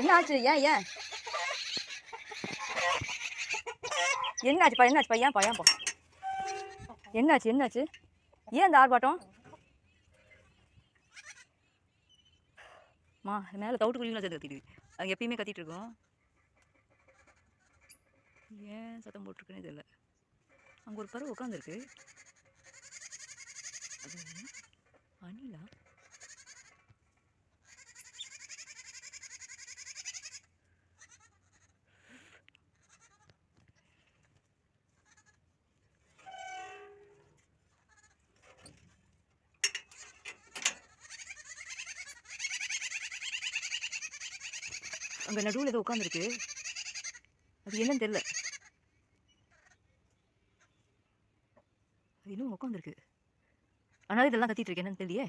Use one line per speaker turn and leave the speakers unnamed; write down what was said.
என்னாச்சு? ஏன் ஏன்? என்னாச்சுப்பா என்னாச்சுப்பா ஏன்ப்பா ஏன்ப்பா என்னாச்சு என்னாச்சு? ஏன் இந்த ஆர்ப்பாட்டம்? மா மேலே தவிட்டு குழிங்களா சேர்த்து கத்திடுது அது எப்பயுமே கத்திட்டு இருக்கோம். ஏன் சத்தம் போட்டிருக்குன்னு தெரியல. அங்கே ஒரு பறவை உட்காந்துருக்கு அது அணிலா அங்கே நடுவில் ஏதோ உட்காந்துருக்கு அது என்னன்னு தெரியல. அது இன்னும் உட்காந்துருக்கு ஆனால் இதெல்லாம் கத்திட்டு இருக்கேன் என்னன்னு தெரியலையே?